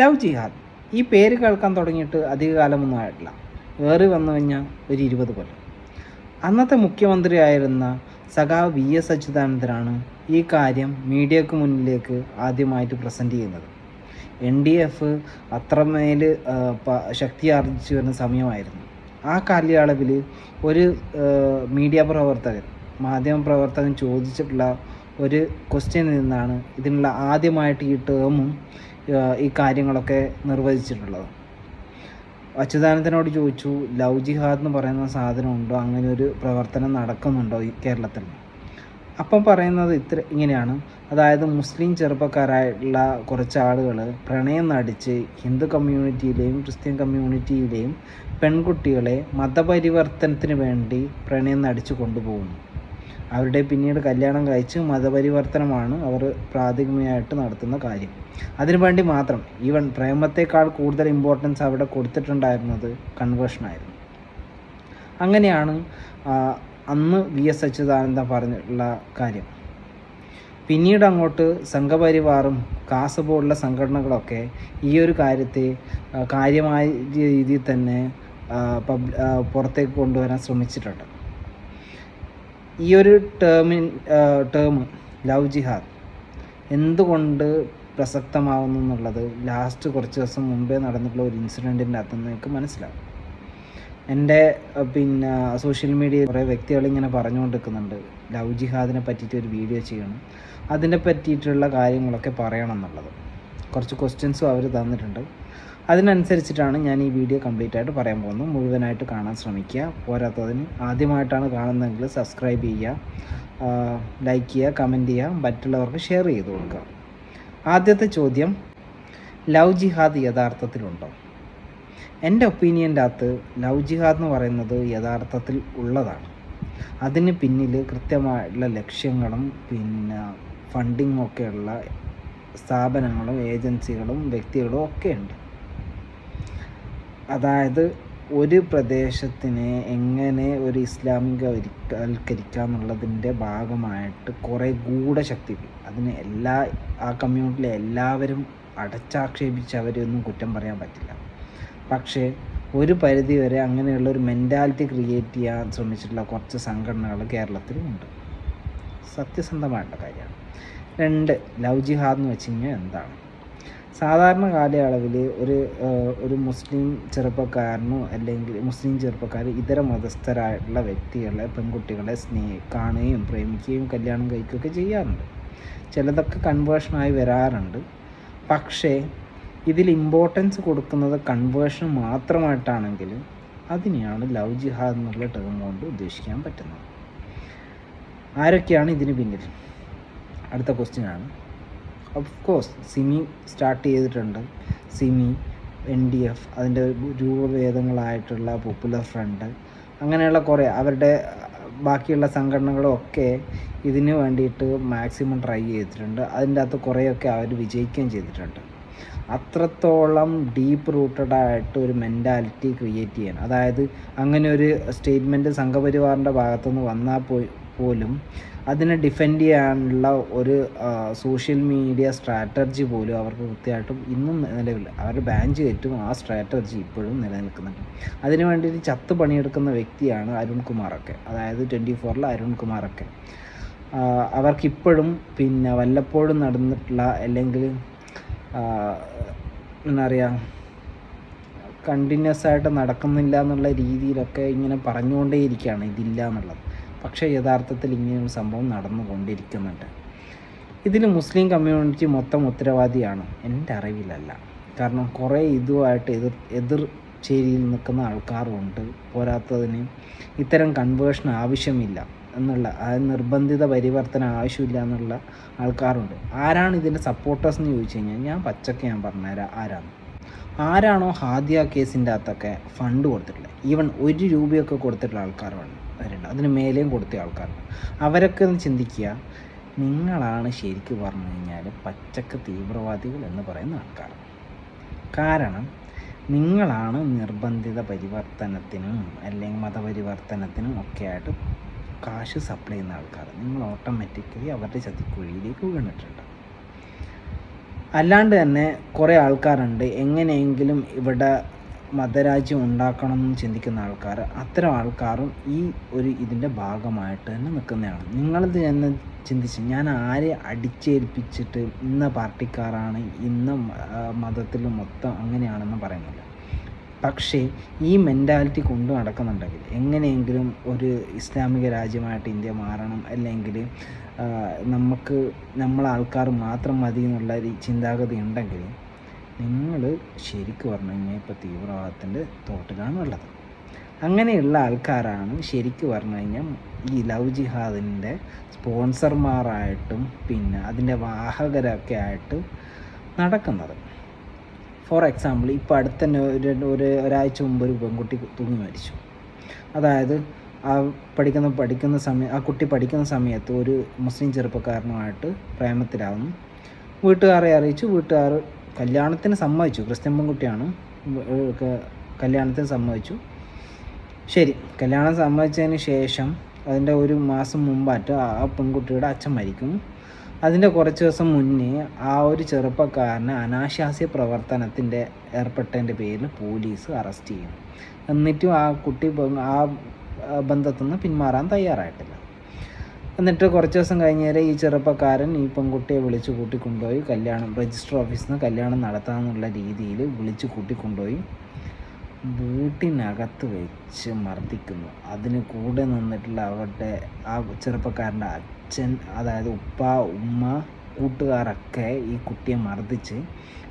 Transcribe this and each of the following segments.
Love ജിഹാദ്. ഈ പേര് കേൾക്കാൻ തുടങ്ങിയിട്ട് അധികകാലമൊന്നും ആയിട്ടില്ല. വേറെ വന്നു കഴിഞ്ഞാൽ ഒരു ഇരുപത് കൊല്ലം. അന്നത്തെ മുഖ്യമന്ത്രിയായിരുന്ന സഖാവ് വി എസ് അച്യുതാനന്ദനാണ് ഈ കാര്യം മീഡിയക്ക് മുന്നിലേക്ക് ആദ്യമായിട്ട് പ്രസന്റ് ചെയ്യുന്നത്. എൻ ഡി എഫ് അത്രമേൽ ശക്തി ആർജിച്ചു വരുന്ന സമയമായിരുന്നു. ആ കാലയളവിൽ ഒരു മീഡിയ പ്രവർത്തകൻ മാധ്യമ പ്രവർത്തകൻ ചോദിച്ചിട്ടുള്ള ഒരു ക്വസ്റ്റ്യനിൽ നിന്നാണ് ഇതിനുള്ള ആദ്യമായിട്ട് ഈ ടേമും ഈ കാര്യങ്ങളൊക്കെ നിർവചിച്ചിട്ടുള്ളത് അച്യുതാനന്ദനോട് ചോദിച്ചു ലവ് ജിഹാദ് എന്ന് പറയുന്ന സാധനം ഉണ്ടോ അങ്ങനെ ഒരു പ്രവർത്തനം നടക്കുന്നുണ്ടോ ഈ കേരളത്തിൽ? അപ്പം പറയുന്നത് ഇത്ര ഇങ്ങനെയാണ്. അതായത് മുസ്ലിം ചെറുപ്പക്കാരായിട്ടുള്ള കുറച്ച് ആളുകൾ പ്രണയം നടിച്ച് ഹിന്ദു കമ്മ്യൂണിറ്റിയിലെയും ക്രിസ്ത്യൻ കമ്മ്യൂണിറ്റിയിലെയും പെൺകുട്ടികളെ മതപരിവർത്തനത്തിന് വേണ്ടി പ്രണയം നടിച്ചു കൊണ്ടുപോകുന്നു. അവരുടെ പിന്നീട് കല്യാണം കഴിച്ച് മതപരിവർത്തനമാണ് അവർ പ്രാഥമികമായിട്ട് നടത്തുന്ന കാര്യം. അതിനു വേണ്ടി മാത്രം ഈവൻ പ്രേമത്തെക്കാൾ കൂടുതൽ ഇമ്പോർട്ടൻസ് അവിടെ കൊടുത്തിട്ടുണ്ടായിരുന്നത് കൺവേർഷനായിരുന്നു അങ്ങനെയാണ് അന്ന് വി എസ് അച്യുതാനന്ദ പറഞ്ഞിട്ടുള്ള കാര്യം. പിന്നീട് അങ്ങോട്ട് സംഘപരിവാറും കാസ് പോലുള്ള സംഘടനകളൊക്കെ ഈ ഒരു കാര്യത്തെ കാര്യമായ രീതിയിൽ തന്നെ പബ് പുറത്തേക്ക് കൊണ്ടുവരാൻ ശ്രമിച്ചിട്ടുണ്ട്. ഈ ഒരു ടേമിൻ ടേം ലവ് ജിഹാദ് എന്തുകൊണ്ട് പ്രസക്തമാവുന്നു എന്നുള്ളത് ലാസ്റ്റ് കുറച്ച് ദിവസം മുമ്പേ നടന്നിട്ടുള്ള ഒരു ഇൻസിഡന്റിന്റെ അകത്ത് നിങ്ങൾക്ക് മനസ്സിലാവും എന്റെ പിന്നെ സോഷ്യൽ മീഡിയയിൽ കുറേ വ്യക്തികൾ ഇങ്ങനെ പറഞ്ഞുകൊണ്ടിരിക്കുന്നുണ്ട് ലവ് ജിഹാദിനെ പറ്റിയിട്ട് ഒരു വീഡിയോ ചെയ്യണം അതിനെ പറ്റിയിട്ടുള്ള കാര്യങ്ങളൊക്കെ പറയണം എന്നുള്ളത്. കുറച്ച് ക്വസ്റ്റ്യൻസും അവർ തന്നിട്ടുണ്ട്. അതിനനുസരിച്ചിട്ടാണ് ഞാൻ ഈ വീഡിയോ കംപ്ലീറ്റ് ആയിട്ട് പറയാൻ പോകുന്നത്. മുഴുവനായിട്ട് കാണാൻ ശ്രമിക്കുക. പോരാത്തതിന് ആദ്യമായിട്ടാണ് കാണുന്നതെങ്കിൽ സബ്സ്ക്രൈബ് ചെയ്യുക. ലൈക്ക് ചെയ്യുക കമന്റ് ചെയ്യുക. മറ്റുള്ളവർക്ക് ഷെയർ ചെയ്ത് കൊടുക്കുക. ആദ്യത്തെ ചോദ്യം ലവ് ജിഹാദ് യഥാർത്ഥത്തിലുണ്ടോ? എന്റെ ഒപ്പീനിയന്റെ അകത്ത് ലവ് ജിഹാദ് എന്ന് പറയുന്നത് യഥാർത്ഥത്തിൽ ഉള്ളതാണ്. അതിന് പിന്നിൽ കൃത്യമായിട്ടുള്ള ലക്ഷ്യങ്ങളും പിന്നെ ഫണ്ടിങ്ങും ഒക്കെയുള്ള സ്ഥാപനങ്ങളും ഏജൻസികളും വ്യക്തികളും ഒക്കെ ഉണ്ട്. അതായത് ഒരു പ്രദേശത്തിനെ എങ്ങനെ ഒരു ഇസ്ലാമികവൽക്കരിക്കുക എന്നുള്ളതിന്റെ ഭാഗമായിട്ട് കുറേ ഗൂഢശക്തികൾ. അതിന് എല്ലാ ആ കമ്മ്യൂണിറ്റിയിലെ എല്ലാവരും അടച്ചാക്ഷേപിച്ച് അവരെയൊന്നും കുറ്റം പറയാൻ പറ്റില്ല. പക്ഷേ ഒരു പരിധി വരെ അങ്ങനെയുള്ള ഒരു മെന്റാലിറ്റി ക്രിയേറ്റ് ചെയ്യാൻ ശ്രമിച്ചിട്ടുള്ള കുറച്ച് സംഘടനകൾ കേരളത്തിലുമുണ്ട്. സത്യസന്ധമായിട്ടുള്ള കാര്യമാണ്. രണ്ട് ലവ് ജിഹാദ് എന്ന് വെച്ച് കഴിഞ്ഞാൽ എന്താണ്? സാധാരണ കാലയളവിൽ ഒരു ഒരു മുസ്ലിം ചെറുപ്പക്കാരനോ അല്ലെങ്കിൽ മുസ്ലിം ചെറുപ്പക്കാർ ഇതര മതസ്ഥരായിട്ടുള്ള വ്യക്തികളെ പെൺകുട്ടികളെ സ്നേഹി കാണുകയും പ്രേമിക്കുകയും കല്യാണം കഴിക്കുകയൊക്കെ ചെയ്യാറുണ്ട്. ചിലതൊക്കെ കൺവേർഷനായി വരാറുണ്ട്. പക്ഷേ ഇതിൽ ഇമ്പോർട്ടൻസ് കൊടുക്കുന്നത് കൺവേർഷൻ മാത്രമായിട്ടാണെങ്കിലും അതിനെയാണ് ലവ് ജിഹാദ് എന്നുള്ള ടേം കൊണ്ട് ഉദ്ദേശിക്കാൻ പറ്റുന്നത്. ആരൊക്കെയാണ് ഇതിന് പിന്നിൽ? അടുത്ത ക്വസ്റ്റ്യൻ ആണ്. ഓഫ് കോഴ്സ് സിമി സ്റ്റാർട്ട് ചെയ്തിട്ടുണ്ട്. സിമി എൻ ഡി എഫ് അതിന്റെ രൂപഭേദങ്ങളായിട്ടുള്ള പോപ്പുലർ ഫ്രണ്ട് അങ്ങനെയുള്ള കുറേ അവരുടെ ബാക്കിയുള്ള സംഘടനകളൊക്കെ ഇതിന് വേണ്ടിയിട്ട് മാക്സിമം ട്രൈ ചെയ്തിട്ടുണ്ട്. അതിന്റെ അകത്ത് കുറേയൊക്കെ അവർ വിജയിക്കുകയും ചെയ്തിട്ടുണ്ട്. അത്രത്തോളം ഡീപ്പ് റൂട്ടഡ് ആയിട്ട് ഒരു മെന്റാലിറ്റി ക്രിയേറ്റ് ചെയ്യാൻ. അതായത് അങ്ങനെ ഒരു സ്റ്റേറ്റ്മെന്റ് സംഘപരിവാറിന്റെ ഭാഗത്തുനിന്ന് വന്നാൽ പോയി പോലും അതിനെ ഡിഫെൻഡ് ചെയ്യാനുള്ള ഒരു സോഷ്യൽ മീഡിയ സ്ട്രാറ്റജി പോലും അവർക്ക് കൃത്യമായിട്ടും ഇന്നും നിലവിൽ അവർ ബാൻ ചെയ്തിട്ടും ആ സ്ട്രാറ്റജി ഇപ്പോഴും നിലനിൽക്കുന്നുണ്ട്. അതിനു വേണ്ടിയിട്ട് ചത്ത് പണിയെടുക്കുന്ന വ്യക്തിയാണ് അരുൺകുമാറൊക്കെ അതായത് ട്വന്റി ഫോറിലെ അരുൺകുമാറൊക്കെ അവർക്കിപ്പോഴും പിന്നെ വല്ലപ്പോഴും നടന്നിട്ടുള്ള അല്ലെങ്കിൽ എന്താ പറയുക കണ്ടിന്യൂസ് ആയിട്ട് നടക്കുന്നില്ല എന്നുള്ള രീതിയിലൊക്കെ ഇങ്ങനെ പറഞ്ഞുകൊണ്ടേയിരിക്കുകയാണ് ഇതില്ല എന്നുള്ളത്. പക്ഷേ യഥാർത്ഥത്തിൽ ഇങ്ങനെയൊരു സംഭവം നടന്നുകൊണ്ടിരിക്കുന്നുണ്ട്. ഇതിൽ മുസ്ലിം കമ്മ്യൂണിറ്റി മൊത്തം ഉത്തരവാദിയാണ്. എന്റെ അറിവിലല്ല. കാരണം കുറേ ഇതുമായിട്ട് എതിർ എതിർ ചേരിയിൽ നിൽക്കുന്ന ആൾക്കാരുണ്ട്. പോരാത്തതിന് ഇത്തരം കൺവേർഷൻ ആവശ്യമില്ല എന്നുള്ള നിർബന്ധിത പരിവർത്തനം ആവശ്യമില്ല എന്നുള്ള ആൾക്കാരുണ്ട്. ആരാണ് ഇതിന്റെ സപ്പോർട്ടേഴ്സ് എന്ന് ചോദിച്ചു കഴിഞ്ഞാൽ ഞാൻ പച്ചക്ക് ഞാൻ പറഞ്ഞുതരാം. ആരാണ്? ആരാണോ ഹാദിയ കേസിന്റെ അകത്തൊക്കെ ഫണ്ട് കൊടുത്തിട്ടുള്ളത്. ഈവൻ ഒരു രൂപയൊക്കെ കൊടുത്തിട്ടുള്ള ആൾക്കാരുണ്ട് അവരുണ്ട് അതിന് മേലെയും കൊടുത്ത ആൾക്കാരുണ്ട്. അവരൊക്കെ ഒന്ന് ചിന്തിക്കുക നിങ്ങളാണ് ശരിക്കും പറഞ്ഞു കഴിഞ്ഞാൽ പച്ചക്ക് തീവ്രവാദികൾ എന്ന് പറയുന്ന ആൾക്കാർ കാരണം നിങ്ങളാണ് നിർബന്ധിത പരിവർത്തനത്തിനും അല്ലെങ്കിൽ മതപരിവർത്തനത്തിനും ഒക്കെ ആയിട്ട് കാശ് സപ്ലൈ ചെയ്യുന്ന ആൾക്കാർ നിങ്ങൾ ഓട്ടോമാറ്റിക്കലി അവരുടെ ചതിക്കുഴിയിലേക്ക് വീണിട്ടുണ്ട്. അല്ലാണ്ട് തന്നെ കുറേ ആൾക്കാരുണ്ട്. എങ്ങനെയെങ്കിലും ഇവിടെ മതരാജ്യം ഉണ്ടാക്കണം എന്ന് ചിന്തിക്കുന്ന ആൾക്കാർ അത്തരം ആൾക്കാരും ഈ ഒരു ഇതിന്റെ ഭാഗമായിട്ട് തന്നെ നിൽക്കുന്നതാണ്. നിങ്ങളിത് എന്ന് ചിന്തിച്ച് ഞാൻ ആരെ അടിച്ചേൽപ്പിച്ചിട്ട് ഇന്ന പാർട്ടിക്കാരാണ് ഇന്ന മതത്തിൽ മൊത്തം അങ്ങനെയാണെന്ന് പറയുന്നില്ല. പക്ഷേ ഈ മെന്റാലിറ്റി കൊണ്ടു നടക്കുന്നുണ്ടെങ്കിൽ എങ്ങനെയെങ്കിലും ഒരു ഇസ്ലാമിക രാജ്യമായിട്ട് ഇന്ത്യ മാറണം അല്ലെങ്കിൽ നമുക്ക് നമ്മളാൾക്കാർ മാത്രം മതി എന്നുള്ള ചിന്താഗതി ഉണ്ടെങ്കിൽ നിങ്ങൾ ശരിക്കും പറഞ്ഞു കഴിഞ്ഞാൽ ഇപ്പോൾ തീവ്രവാദത്തിന്റെ തോട്ടിലാണ് ഉള്ളത്. അങ്ങനെയുള്ള ആൾക്കാരാണ് ശരിക്കും പറഞ്ഞു കഴിഞ്ഞാൽ ഈ ലവ് ജിഹാദിന്റെ സ്പോൺസർമാരായിട്ടും പിന്നെ അതിന്റെ വാഹകരൊക്കെ ആയിട്ട് നടക്കുന്നത്. ഫോർ എക്സാമ്പിൾ ഇപ്പോൾ അടുത്തന്നെ ഒരു ഒരു ഒരാഴ്ച മുമ്പ് ഒരു പെൺകുട്ടി തൂങ്ങി മരിച്ചു. അതായത് ആ പഠിക്കുന്ന പഠിക്കുന്ന സമയം ആ കുട്ടി പഠിക്കുന്ന സമയത്ത് ഒരു മുസ്ലിം ചെറുപ്പക്കാരനുമായിട്ട് പ്രേമത്തിലാവുന്നു. വീട്ടുകാരെ അറിയിച്ചു വീട്ടുകാർ കല്യാണത്തിന് സമ്മതിച്ചു. ക്രിസ്ത്യൻ പെൺകുട്ടിയാണ്. കല്യാണത്തിന് സമ്മതിച്ചു. ശരി. കല്യാണം സമ്മതിച്ചതിന് ശേഷം അതിന്റെ ഒരു മാസം മുമ്പായിട്ട് ആ പെൺകുട്ടിയുടെ അച്ഛൻ മരിക്കും. അതിന്റെ കുറച്ച് ദിവസം മുന്നേ ആ ഒരു ചെറുപ്പക്കാരനെ അനാശാസ്യ പ്രവർത്തനത്തിന്റെ ഏർപ്പെട്ടതിന്റെ പേരിൽ പോലീസ് അറസ്റ്റ് ചെയ്യും. എന്നിട്ടും ആ കുട്ടി ആ ആ ബന്ധത്തിൽ നിന്ന് പിന്മാറാൻ തയ്യാറായിട്ടില്ല. എന്നിട്ട് കുറച്ച് ദിവസം കഴിഞ്ഞേരെ ഈ ചെറുപ്പക്കാരൻ ഈ പെൺകുട്ടിയെ വിളിച്ച് കൂട്ടിക്കൊണ്ടുപോയി കല്യാണം രജിസ്റ്റർ ഓഫീസിൽ നിന്ന് കല്യാണം നടത്താമെന്നുള്ള രീതിയിൽ വിളിച്ച് കൂട്ടിക്കൊണ്ടുപോയി വീട്ടിനകത്ത് വെച്ച് മർദ്ദിക്കുന്നു. അതിന് കൂടെ നിന്നിട്ടുള്ള അവരുടെ ആ ചെറുപ്പക്കാരന്റെ അച്ഛൻ അതായത് ഉപ്പ ഉമ്മ കൂട്ടുകാരൊക്കെ ഈ കുട്ടിയെ മർദ്ദിച്ച്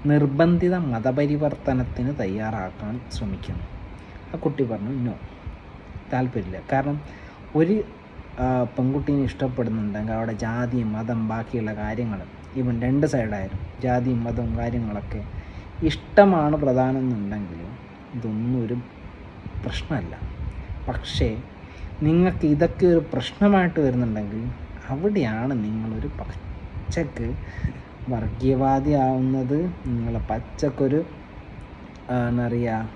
നിർബന്ധിത മതപരിവർത്തനത്തിന് തയ്യാറാക്കാൻ ശ്രമിക്കുന്നു. ആ കുട്ടി പറഞ്ഞു നോ താല്പര്യമില്ല. കാരണം ഒരു പെൺകുട്ടീനെ ഇഷ്ടപ്പെടുന്നുണ്ടെങ്കിൽ അവിടെ ജാതിയും മതം ബാക്കിയുള്ള കാര്യങ്ങൾ ഇവൻ രണ്ട് സൈഡായാലും ജാതിയും മതവും കാര്യങ്ങളൊക്കെ ഇഷ്ടമാണ് പ്രധാനം എന്നുണ്ടെങ്കിൽ ഇതൊന്നും ഒരു പ്രശ്നമല്ല. പക്ഷേ നിങ്ങൾക്ക് ഇതൊക്കെ ഒരു പ്രശ്നമായിട്ട് വരുന്നുണ്ടെങ്കിൽ അവിടെയാണ് നിങ്ങളൊരു പച്ചക്ക് വർഗീയവാദി ആവുന്നത് നിങ്ങൾ പച്ചക്കൊരു എന്താ പറയുക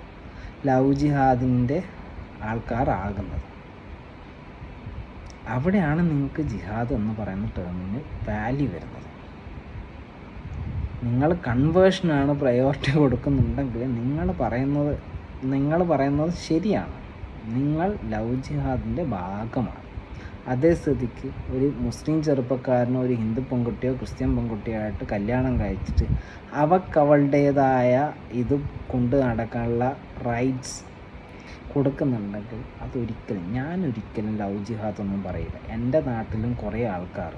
ലവ് ജിഹാദിന്റെ ആൾക്കാരാകുന്നത്. അവിടെയാണ് നിങ്ങൾക്ക് ജിഹാദ് എന്ന് പറയുന്ന ടേമിന് വാല്യൂ വരുന്നത്. നിങ്ങൾ കൺവേർഷനാണ് പ്രയോറിറ്റി കൊടുക്കുന്നുണ്ടെങ്കിൽ നിങ്ങൾ പറയുന്നത് നിങ്ങൾ പറയുന്നത് ശരിയാണ്. നിങ്ങൾ ലവ് ജിഹാദിന്റെ ഭാഗമാണ്. അതേ സ്ഥിതിക്ക് ഒരു മുസ്ലിം ചെറുപ്പക്കാരനോ ഒരു ഹിന്ദു പെൺകുട്ടിയോ ക്രിസ്ത്യൻ പെൺകുട്ടിയോ ആയിട്ട് കല്യാണം കഴിച്ചിട്ട് അവക്കവളുടേതായ ഇത് കൊണ്ട് നടക്കാനുള്ള റൈറ്റ്സ് കൊടുക്കുന്നുണ്ടെങ്കിൽ അതൊരിക്കലും ഞാനൊരിക്കലും ലവ് ജിഹാദ് ഒന്നും പറയില്ല. എന്റെ നാട്ടിലും കുറേ ആൾക്കാർ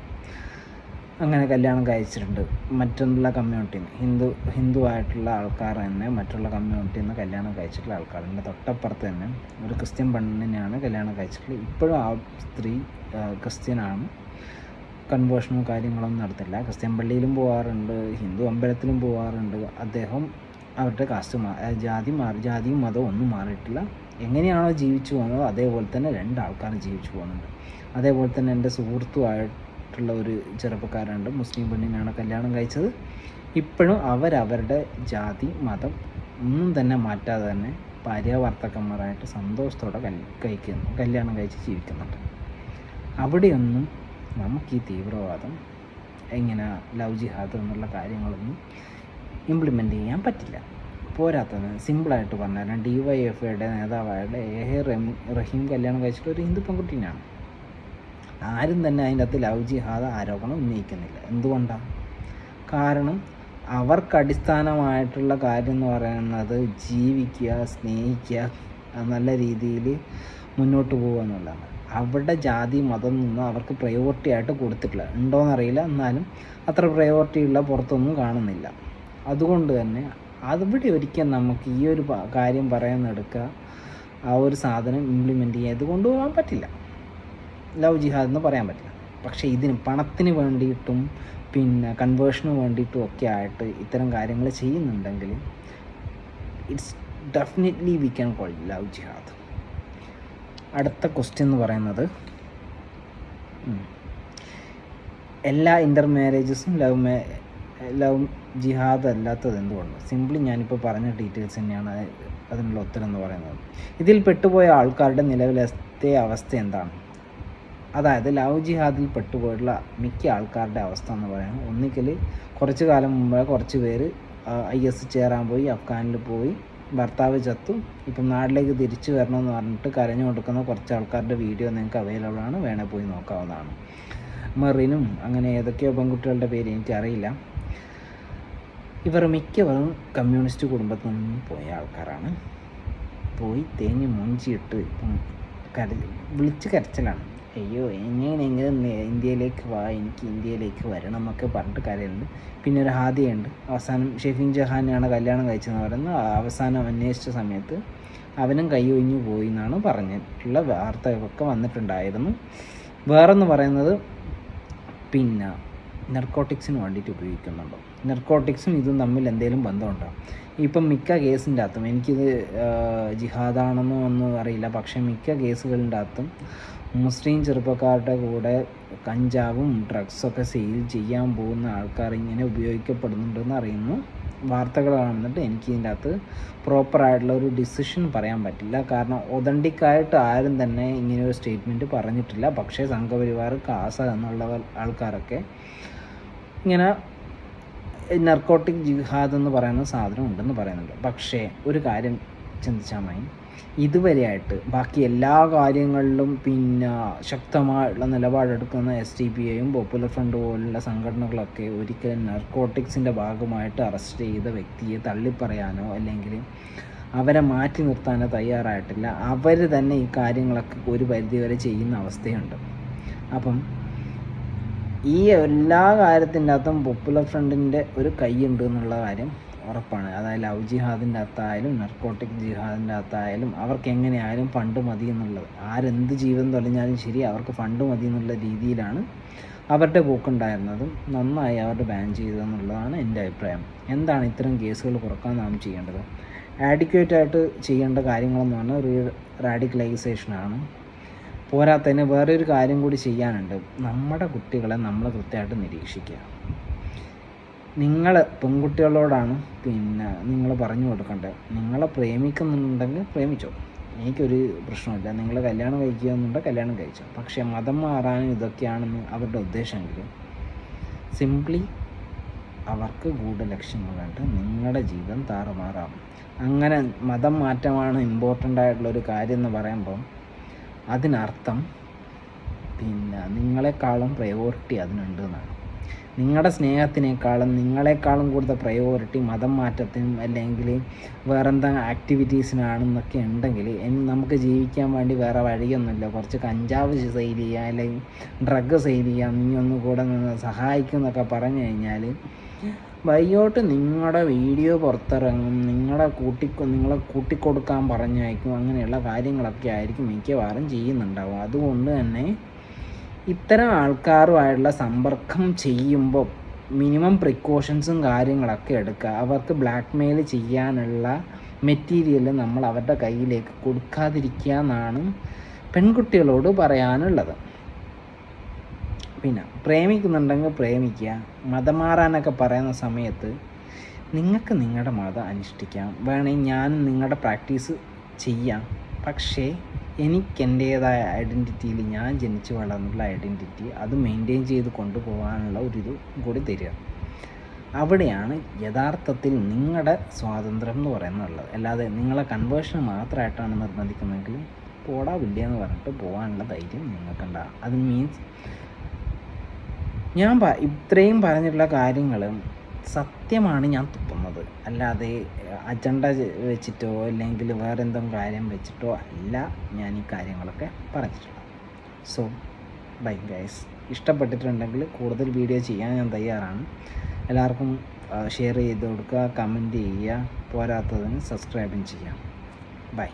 അങ്ങനെ കല്യാണം കഴിച്ചിട്ടുണ്ട്. മറ്റുള്ള കമ്മ്യൂണിറ്റിയിൽ നിന്ന് ഹിന്ദു ഹിന്ദു ആയിട്ടുള്ള ആൾക്കാർ തന്നെ മറ്റുള്ള കമ്മ്യൂണിറ്റിയിൽ നിന്ന് കല്യാണം കഴിച്ചിട്ടുള്ള ആൾക്കാർ എന്റെ തൊട്ടപ്പുറത്ത് തന്നെ ഒരു ക്രിസ്ത്യൻ പെണ്ണിനെയാണ് കല്യാണം കഴിച്ചിട്ടുള്ളത്. ഇപ്പോഴും ആ സ്ത്രീ ക്രിസ്ത്യനാണ്. കൺവേർഷനും കാര്യങ്ങളൊന്നും നടത്തില്ല. ക്രിസ്ത്യൻ പള്ളിയിലും പോകാറുണ്ട് ഹിന്ദു അമ്പലത്തിലും പോകാറുണ്ട് അദ്ദേഹം അവരുടെ കാസ്റ്റ് മാ ജാതി മാറി ജാതിയും മതവും ഒന്നും മാറിയിട്ടില്ല. എങ്ങനെയാണോ ജീവിച്ചു പോകുന്നത് അതേപോലെ തന്നെ രണ്ടാൾക്കാർ ജീവിച്ചു പോകുന്നുണ്ട്. അതേപോലെ തന്നെ എന്റെ സുഹൃത്തുമായിട്ടുള്ള ഒരു ചെറുപ്പക്കാരുണ്ട് മുസ്ലിം പെണ്ണിനാണ് കല്യാണം കഴിച്ചത്. ഇപ്പോഴും അവരവരുടെ ജാതി മതം ഒന്നും തന്നെ മാറ്റാതെ തന്നെ ഭാര്യാഭർത്താക്കന്മാരായിട്ട് സന്തോഷത്തോടെ കൽ കഴിക്കുന്നു കല്യാണം കഴിച്ച് ജീവിക്കുന്നുണ്ട്. അവിടെയൊന്നും നമുക്ക് ഈ തീവ്രവാദം എങ്ങനെ ലവ് ജിഹാദ് എന്നുള്ള കാര്യങ്ങളൊന്നും ഇംപ്ലിമെന്റ് ചെയ്യാൻ പറ്റില്ല. പോരാത്തത്. സിമ്പിളായിട്ട് പറഞ്ഞാൽ ഡി വൈ എഫ് ഐയുടെ നേതാവായ എഹെ റഹീം കല്യാണം കഴിച്ചിട്ട് ഒരു ഹിന്ദു പെൺകുട്ടീനാണ് ആരും തന്നെ അതിന്റെ അകത്ത് ലവ് ജിഹാദ് ആരോപണം ഉന്നയിക്കുന്നില്ല. എന്തുകൊണ്ടാണ് കാരണം അവർക്ക് അടിസ്ഥാനമായിട്ടുള്ള കാര്യം എന്ന് പറയുന്നത് ജീവിക്കുക സ്നേഹിക്കുക നല്ല രീതിയിൽ മുന്നോട്ട് പോകുക എന്നുള്ളതാണ്. അവിടെ ജാതി മതം നിന്ന് അവർക്ക് പ്രയോറിറ്റി ആയിട്ട് കൊടുത്തിട്ടില്ല. ഉണ്ടോയെന്നറിയില്ല എന്നാലും അത്ര പ്രയോറിറ്റി ഉള്ള പുറത്തൊന്നും കാണുന്നില്ല. അതുകൊണ്ട് തന്നെ അവിടെ ഒരിക്കൽ നമുക്ക് ഈ ഒരു കാര്യം പറയാൻ പറയുന്നെടുക്കുക ആ ഒരു സാധനം ഇംപ്ലിമെന്റ് ചെയ്യാതെ കൊണ്ടുപോകാൻ പറ്റില്ല. ലവ് ജിഹാദ് എന്ന് പറയാൻ പറ്റില്ല. പക്ഷേ ഇതിന് പണത്തിന് വേണ്ടിയിട്ടും പിന്നെ കൺവേർഷന് വേണ്ടിയിട്ടും ഒക്കെ ആയിട്ട് ഇത്തരം കാര്യങ്ങൾ ചെയ്യുന്നുണ്ടെങ്കിൽ it's definitely we can call love ജിഹാദ്. അടുത്ത ക്വസ്റ്റ്യൻ എന്ന് പറയുന്നത് എല്ലാ ഇന്റർ മാരേജസും ലവ് മേ ലവ് ജിഹാദ് അല്ലാത്തത് എന്തുകൊണ്ട്? സിംപ്ലി ഞാനിപ്പോൾ പറഞ്ഞ ഡീറ്റെയിൽസ് തന്നെയാണ് അതിനുള്ള ഉത്തരം എന്ന് പറയുന്നത്. ഇതിൽ പെട്ടുപോയ ആൾക്കാരുടെ നിലവിലത്തെ അവസ്ഥ എന്താണ്? അതായത് ലവ് ജിഹാദിൽ പെട്ടുപോയിട്ടുള്ള മിക്ക ആൾക്കാരുടെ അവസ്ഥ എന്ന് പറയുന്നത് ഒന്നിക്കൽ കുറച്ച് കാലം മുമ്പേ കുറച്ച് പേര് ഐ എസ് ചേരാൻ പോയി അഫ്ഗാനിൽ പോയി ഭർത്താവ് ചത്തു ഇപ്പം നാട്ടിലേക്ക് തിരിച്ചു വരണമെന്ന് പറഞ്ഞിട്ട് കരഞ്ഞു കൊടുക്കുന്ന കുറച്ച് ആൾക്കാരുടെ വീഡിയോ നിങ്ങൾക്ക് അവൈലബിൾ ആണ്. വേണേൽ പോയി നോക്കാവുന്നതാണ്. മെറിനും അങ്ങനെ ഏതൊക്കെയോ പെൺകുട്ടികളുടെ പേര് എനിക്കറിയില്ല. ഇവർ മിക്കവരും കമ്മ്യൂണിസ്റ്റ് കുടുംബത്തിൽ നിന്ന് പോയ ആൾക്കാരാണ്. പോയി തേഞ്ഞ് മുഞ്ചിയിട്ട് ഇപ്പം കര വിളിച്ച് കരച്ചിലാണ്. അയ്യോ എങ്ങനെയെങ്കിലും ഇന്ത്യയിലേക്ക് വാ എനിക്ക് ഇന്ത്യയിലേക്ക് വരണം എന്നൊക്കെ പറഞ്ഞിട്ട് കരയുന്നുണ്ട്. പിന്നെ ഒരു ഹാദിയുണ്ട്. അവസാനം ഷെഫീൻ ജഹാനെയാണ് കല്യാണം കഴിച്ചതെന്ന് പറയുന്നത്. അവസാനം അന്വേഷിച്ച സമയത്ത് അവനും കൈ ഒഴിഞ്ഞു പോയി എന്നാണ് പറഞ്ഞിട്ടുള്ള വാർത്തകളൊക്കെ വന്നിട്ടുണ്ടായിരുന്നു. വേറെന്ന് പറയുന്നത് പിന്നെ നെർക്കോട്ടിക്സിന് വേണ്ടിയിട്ട് ഉപയോഗിക്കുന്നുണ്ടോ? നെർക്കോട്ടിക്സും ഇതും തമ്മിൽ എന്തെങ്കിലും ബന്ധമുണ്ടോ? ഇപ്പം മിക്ക കേസിന്റെ അകത്തും എനിക്കിത് ജിഹാദാണെന്നോ ഒന്നും അറിയില്ല. പക്ഷേ മിക്ക കേസുകളിന്റെ അകത്തും മുസ്ലിം ചെറുപ്പക്കാരുടെ കൂടെ കഞ്ചാവും ഡ്രഗ്സൊക്കെ സെയിൽ ചെയ്യാൻ പോകുന്ന ആൾക്കാർ ഇങ്ങനെ ഉപയോഗിക്കപ്പെടുന്നുണ്ടെന്ന് അറിയുന്നു. വാർത്തകൾ കാണുന്നുണ്ട് എനിക്ക് അകത്ത് പ്രോപ്പറായിട്ടുള്ള ഒരു ഡിസിഷൻ പറയാൻ പറ്റില്ല. കാരണം ഒതണ്ടിക്കായിട്ട് ആരും തന്നെ ഇങ്ങനെ ഒരു സ്റ്റേറ്റ്മെന്റ് പറഞ്ഞിട്ടില്ല. പക്ഷേ സംഘപരിവാർ കാസ എന്നുള്ള ആൾക്കാരൊക്കെ ഇങ്ങനെ നർക്കോട്ടിക് ജിഹാദ് എന്ന് പറയുന്ന സാധനം ഉണ്ടെന്ന് പറയുന്നുണ്ട്. പക്ഷേ ഒരു കാര്യം ചിന്തിച്ചാൽ മതി. ഇതുവരെയായിട്ട് ബാക്കി എല്ലാ കാര്യങ്ങളിലും പിന്നെ ശക്തമായുള്ള നിലപാടെടുക്കുന്ന എസ് ഡി പി ഐയും പോപ്പുലർ ഫ്രണ്ട് പോലുള്ള സംഘടനകളൊക്കെ ഒരിക്കലും നർക്കോട്ടിക്സിന്റെ ഭാഗമായിട്ട് അറസ്റ്റ് ചെയ്ത വ്യക്തിയെ തള്ളിപ്പറയാനോ അല്ലെങ്കിൽ അവരെ മാറ്റി നിർത്താനോ തയ്യാറായിട്ടില്ല. അവർ തന്നെ ഈ കാര്യങ്ങളൊക്കെ ഒരു പരിധിവരെ ചെയ്യുന്ന അവസ്ഥയുണ്ട്. അപ്പം ഈ എല്ലാ കാര്യത്തിന്റെ അകത്തും പോപ്പുലർ ഫ്രണ്ടിന്റെ ഒരു കൈയുണ്ട് എന്നുള്ള കാര്യം ഉറപ്പാണ്. അതായത് ലവ് ജിഹാദിന്റെ അകത്തായാലും നർക്കോട്ടിക് ജിഹാദിന്റെ അകത്തായാലും അവർക്ക് എങ്ങനെയായാലും ഫണ്ട് മതി എന്നുള്ളത്. ആരെന്ത് ജീവൻ തൊലഞ്ഞാലും ശരി അവർക്ക് ഫണ്ട് മതി എന്നുള്ള രീതിയിലാണ് അവരുടെ പോക്കുണ്ടായിരുന്നതും നന്നായി അവരുടെ ബാൻ ചെയ്തതെന്നുള്ളതാണ് എന്റെ അഭിപ്രായം. എന്താണ് ഇത്തരം കേസുകൾ കുറയ്ക്കാൻ നാം ചെയ്യേണ്ടത്? ആഡിക്വേറ്റ് ആയിട്ട് ചെയ്യേണ്ട കാര്യങ്ങളെന്ന് പറഞ്ഞാൽ റീ റാഡിക്കലൈസേഷനാണ് പോരാത്തതിന് വേറെ കാര്യം കൂടി ചെയ്യാനുണ്ട്. നമ്മുടെ കുട്ടികളെ നമ്മൾ കൃത്യമായിട്ട് നിരീക്ഷിക്കുക. നിങ്ങൾ പെൺകുട്ടികളോടാണ് പിന്നെ നിങ്ങൾ പറഞ്ഞു കൊടുക്കേണ്ടത് നിങ്ങളെ പ്രേമിക്കുന്നുണ്ടെങ്കിൽ പ്രേമിച്ചോ. എനിക്കൊരു പ്രശ്നമില്ല നിങ്ങൾ കല്യാണം കഴിക്കുക എന്നുണ്ടെങ്കിൽ കല്യാണം കഴിച്ചോ. പക്ഷേ മതം മാറാനും ഇതൊക്കെയാണെന്ന് അവരുടെ ഉദ്ദേശമെങ്കിൽ സിംപ്ലി അവർക്ക് ഗൂഢലക്ഷ്യങ്ങളുണ്ട് നിങ്ങളുടെ ജീവിതം താറുമാറാവും. അങ്ങനെ മതം മാറ്റമാണ് ഇമ്പോർട്ടന്റ് ആയിട്ടുള്ളൊരു കാര്യം എന്ന് പറയുമ്പോൾ അതിനർത്ഥം പിന്നെ നിങ്ങളെക്കാളും പ്രയോറിറ്റി അതിനുണ്ട് എന്നാണ് നിങ്ങളുടെ സ്നേഹത്തിനേക്കാളും നിങ്ങളെക്കാളും കൂടുതൽ പ്രയോറിറ്റി മതം മാറ്റത്തിനും അല്ലെങ്കിൽ വേറെന്താ ആക്ടിവിറ്റീസിനാണെന്നൊക്കെ ഉണ്ടെങ്കിൽ നമുക്ക് ജീവിക്കാൻ വേണ്ടി വേറെ വഴിയൊന്നുമില്ല. കുറച്ച് കഞ്ചാവ് സെയിൽ ചെയ്യുക അല്ലെങ്കിൽ ഡ്രഗ് സെയിൽ ചെയ്യുക നീ ഒന്നുകൂടെ നിന്ന് സഹായിക്കും എന്നൊക്കെ പറഞ്ഞു കഴിഞ്ഞാൽ വൈകിട്ട് നിങ്ങളുടെ വീഡിയോ പുറത്തിറങ്ങും നിങ്ങളെ കൂട്ടി നിങ്ങളെ കൂട്ടിക്കൊടുക്കാൻ പറഞ്ഞയക്കും അങ്ങനെയുള്ള കാര്യങ്ങളൊക്കെ ആയിരിക്കും മിക്കവാറും ചെയ്യുന്നുണ്ടാവും അതുകൊണ്ട് തന്നെ ഇത്തരം ആൾക്കാരുമായിട്ടുള്ള സമ്പർക്കം ചെയ്യുമ്പോൾ മിനിമം പ്രിക്കോഷൻസും കാര്യങ്ങളൊക്കെ എടുക്കുക. അവർക്ക് ബ്ലാക്ക് മെയിൽ ചെയ്യാനുള്ള മെറ്റീരിയൽ നമ്മൾ അവരുടെ കയ്യിലേക്ക് കൊടുക്കാതിരിക്കുക എന്നാണ് പെൺകുട്ടികളോട് പറയാനുള്ളത്. പിന്നെ പ്രേമിക്കുന്നുണ്ടെങ്കിൽ പ്രേമിക്കുക മതം മാറാനൊക്കെ പറയുന്ന സമയത്ത് നിങ്ങൾക്ക് നിങ്ങളുടെ മതം അനുഷ്ഠിക്കാം. വേണമെങ്കിൽ ഞാനും നിങ്ങളുടെ പ്രാക്ടീസ് ചെയ്യാം. പക്ഷേ എനിക്കെന്റേതായ ഐഡന്റിറ്റിയിൽ ഞാൻ ജനിച്ചു വളർന്നുള്ള ഐഡന്റിറ്റി അത് മെയിന്റെയിൻ ചെയ്ത് കൊണ്ടുപോകാനുള്ള ഒരിത് കൂടി തരിക. അവിടെയാണ് യഥാർത്ഥത്തിൽ നിങ്ങളുടെ സ്വാതന്ത്ര്യം എന്ന് പറയുന്നുള്ളത് അല്ലാതെ നിങ്ങളെ കൺവേർഷൻ മാത്രമായിട്ടാണ് നിർബന്ധിക്കുന്നതെങ്കിൽ പോടാവില്ല എന്ന് പറഞ്ഞിട്ട് പോകാനുള്ള ധൈര്യം നിങ്ങൾക്കുണ്ടാകും. അത് മീൻസ് ഞാൻ ഇത്രയും പറഞ്ഞിട്ടുള്ള കാര്യങ്ങൾ സത്യമാണ് ഞാൻ തുപ്പുന്നത്. അല്ലാതെ അജണ്ട വെച്ചിട്ടോ അല്ലെങ്കിൽ വേറെ എന്തെങ്കിലും കാര്യം വെച്ചിട്ടോ അല്ല ഞാൻ ഈ കാര്യങ്ങളൊക്കെ പറഞ്ഞിട്ടുള്ളത്. സോ ബൈ ഗൈസ് ഇഷ്ടപ്പെട്ടിട്ടുണ്ടെങ്കിൽ കൂടുതൽ വീഡിയോ ചെയ്യാൻ ഞാൻ തയ്യാറാണ്. എല്ലാവർക്കും ഷെയർ ചെയ്ത് കൊടുക്കുക കമന്റ് ചെയ്യുക പോരാത്തതിന് സബ്സ്ക്രൈബും ചെയ്യാം. ബൈ